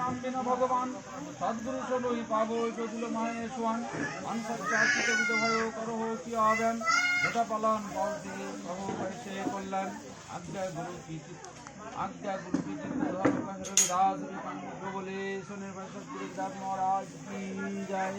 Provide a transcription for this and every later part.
নাম বিনা ভগবান? সদ্গুরু সবই পাবো চতুল মায়ে সোয়ান অনসত্যাচিত বিধ ভয় করহ কি আবেন? যেটা পালন দিয়ে প্রভু বৈশে কল্যাণ। আজ্ঞা গুরু কি আজ্ঞা গুরু কি চিত্ত রবি রবিদাস রূপাঙ্গ বলে শোনের ভাই সদ্গুরু দাস মহারাজ, কি যায়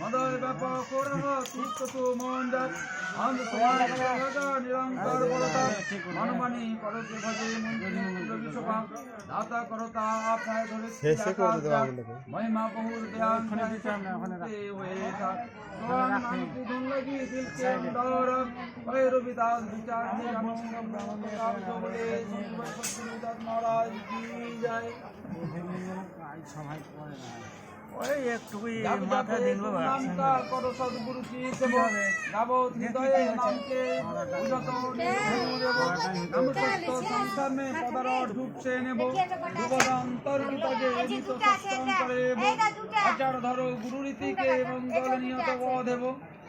মদয় ব্যাপক তুষ্ট তু মন্দার অন্ধ সমাজ জগৎ নিরঙ্কার বলতা মনমানি করতে ভজে মন্দির বিশ্বপা দাতা করতা আপনায় ধরে শেষে করে মহিমা বহুর জ্ঞান বিচার না হয়ে থাক সোহান নামটি ধুন লাগি দিল কে অন্দর ওই রবিদাস বিচার কে আনন্দ ব্রহ্ম কাম জমলে ওই একটুকুই মাথা দেখল নামটা করো সদ্গুরু কি দেব হৃদয়ে নামকে সংসার মে পদার নেব করে আচার ধরো গুরু রীতিকে মঙ্গল নিয়ত দেব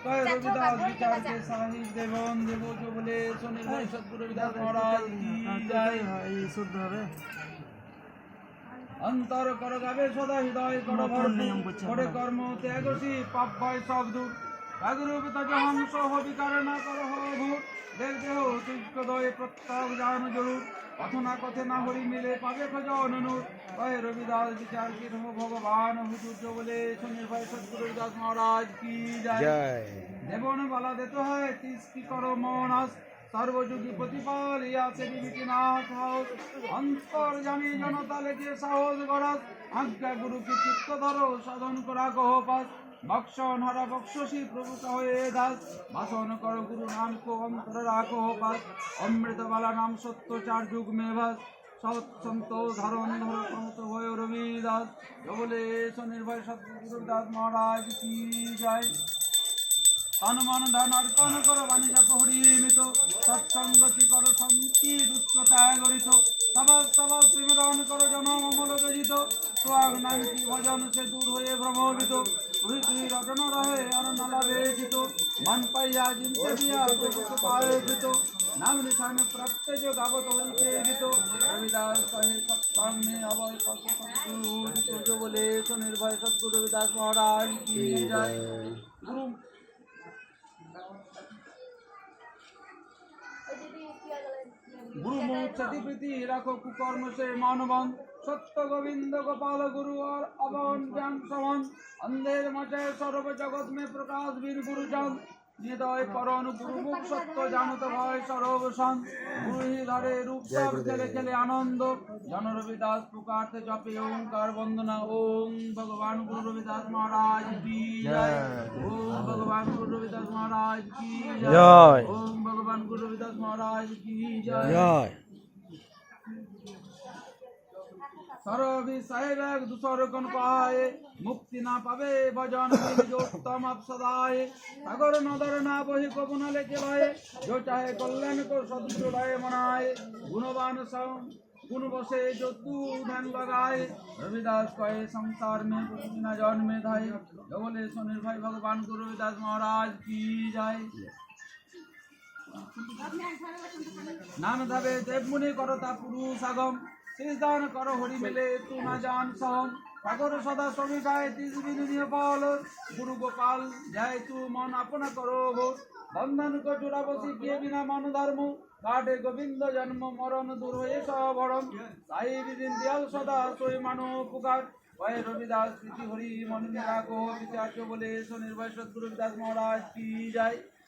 কয় রবিদাস বিচারকে সাহিব দেবন দেব বলে শনি সদ্গুরু মহারাজ কি এই শুদ্ধ হবে অন্তর কর গাবে সদা হৃদয় কর ভর নিয়ম করছে করে কর্ম ত্যাগসী পাপ ভয় সব দূর। কাগুরূপ তজহং সহ বিকার না কর ভূত দেব দেহ দয় প্রত্যাগ জান জরুর। কথনা কথে না হরি মিলে পাবে খোঁজ অনুনুর। কয় রবিদাস বিচার কি রহ ভগবান হুজুর বলে শনির ভাই সদ্গুরু রবিদাস মহারাজ কি যায় জয়। দেবন বালা দিতে হয় তিস কি করো মনাস? সর্বযুগী প্রতিপাল ইয়াছে বিবিটিনাথ হাউস। অন্তর জানি জনতা লেগে সাহস গরস আজ্ঞা গুরু, কি চিত্ত ধরো, সাধন করা কহ পাস। বক্ষণ হরা বক্ষসী প্রভু কহে দাস। ভাষণ কর গুরু নাম কো অন্তর রাখো অমৃত বালা নাম সত্য, চার যুগ মে ভাস। সৎ সন্ত ধারণ ধর সমত ভয় রবিদাস বলে স্বনির্ভয় সৎগুরু দাস মহারাজ, কি যায়? তন মন ধন অর্পণ করো বাণিজ্য পরিমিত সৎসঙ্গতি করো সন্তি দুষ্টতা গরিত। সবাস সবাস প্রেমদান করো জন অমল গজিত। সোয়াগ নামটি ভজন সে দূর হয়ে ভ্রমবিত প্রভৃতি রটন রহে আনন্দ লাভে জিত। মন পাইয়া জিনতে দিয়া জগৎ পায়ে জিত নাম নিশান প্রত্যেক গাবত হইতে গীত রবিদাস কহে সৎসঙ্গে অবয় সৎসঙ্গ বলে স্বনির্ভয় সৎগুরু রবিদাস মহারাজ কি জয়? গুরু গুরু মৌচ্ছাতি রাখো কুকর্ম সে মানবান সত্য গোবিন্দ গোপাল গুরু অন্ধের মঠে সর্ব জগৎ মে প্রকাশ বীর গুরুজন ভয় ধরে রূপ খেলে খেলে আনন্দ। জন রবিদাস পুকার্তে জপে ওঙ্কার বন্দনা। ওম ভগবান গুরু রবিদাস মহারাজ ওম ভগবান গুরু রবিদাস মহারাজ ওম ঠাকুর রবিদাস মহারাজ কি জয়? সরবি সাহেব দুসর কোন পায় মুক্তি না পাবে ভজন উত্তম অপসদায়। সাগর নদর না বহি কবুন লেখে ভয়ে যো কল্যাণ কো সদৃশ্য মনায়। গুণবান সং বসে যতু ধ্যান লগায়। রবিদাস কয়ে সংসার মে না জন্মে ধায়। জগলে সনির্ভয় ভগবান গুরু রবিদাস মহারাজ কি যায় নাম ধাবে দেবমুনি করতা পুরুষ আগম। শ্রীদান কর হরি মেলে তুনা যান সহম সাগর সদা সবি গায়ে তিজবিনীয় পাল গুরু গোপাল যায় তু মন আপনা করো ঘোষ বন্ধন কটুরা বসি কে বিনা মন ধর্ম। কাটে গোবিন্দ জন্ম, মরণ দূর হয়ে সবরম সাই বিদিন দিয়াল সদা সই মান পুকার ভয় রবিদাস হরি, মন নিরাগ, বিচার্য বলে সনির্ভয় সদ্গুরু বিদাস মহারাজ, কি যায়?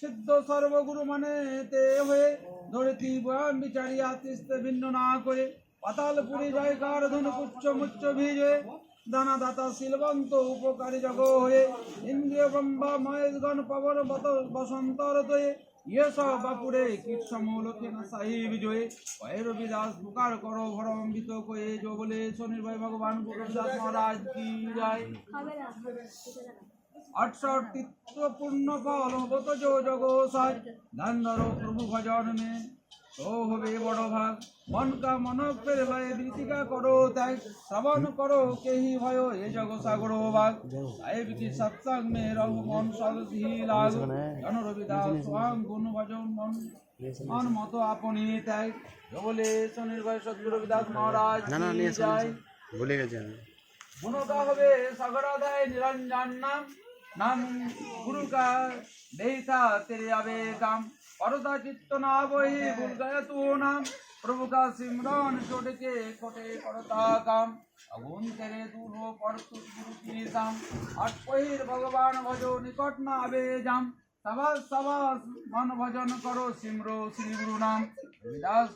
সিদ্ধ সর্বগুরু মানে তে হয়ে বয়ান বিচারিয়া ভিন্ন না করে পাতাল পুরী জয়কার ধনু কুচ্ছ মুচ্ছ ভিজে দানা দাতা শিলবন্ত উপকারী জগ হয়ে ইন্দ্রিয় ব্রহ্মা, মহেশগণ, পবন, বত, বসন্তর দয়ে ইয়ে সব বাপুরে কীট না দাস পুকার করো ভরম্বিত কয়ে যো বলে শনির্ভয় ভগবান মহারাজ কি অটসর্তিত্বপূর্ণ ফলভূত যোগসায় ধন্যর প্রভু ভজন মে তো হবে বড় ভাগ। মনকা মন প্রেলয়ে দীতিকা করো তাই শ্রবণ করো কেহি ভয় এ জগ সাগর ভাগ তাই সৎসঙ্গ মে রহ মন সদসি লাগ জন রবিদাস স্বয়ং গুণ ভজন মন। মন মতো আপনি তাই বলে সনির্ভয় সদ্গুরু রবিদাস মহারাজ না না ভুলে গেছেন গুণতা হবে সাগরাধায় নিরঞ্জন নাম নাম গুরু দেহিতা তেরে যাবে কাম পরতা চিত্ত না বই গুরগায় তু নাম প্রভু কা সিমরন ছোটকে কোটে করতা কাম অগুণ তেরে দূর পরতু গুরু কি সাম আট পহির ভগবান ভজ নিকট না আবে জাম সাবাস সাবাস মন ভজন করো সিমরো শ্রী গুরু নাম রবিদাস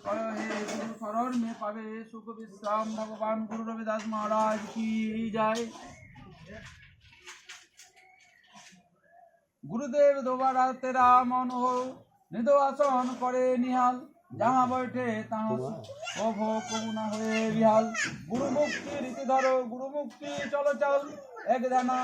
শরণ, মে পাবে সুখ বিশ্রাম। ভগবান গুরু রবিদাস মহারাজ কি যায়? গুরুদেব দোবারাতে মন অনহ নিদ আসন করে নিহাল। যাহা বৈঠে তাহা অভ হয়ে বিহাল। গুরু মুক্তি রীতি ধরো, গুরু মুক্তি চলো চল। এক দানা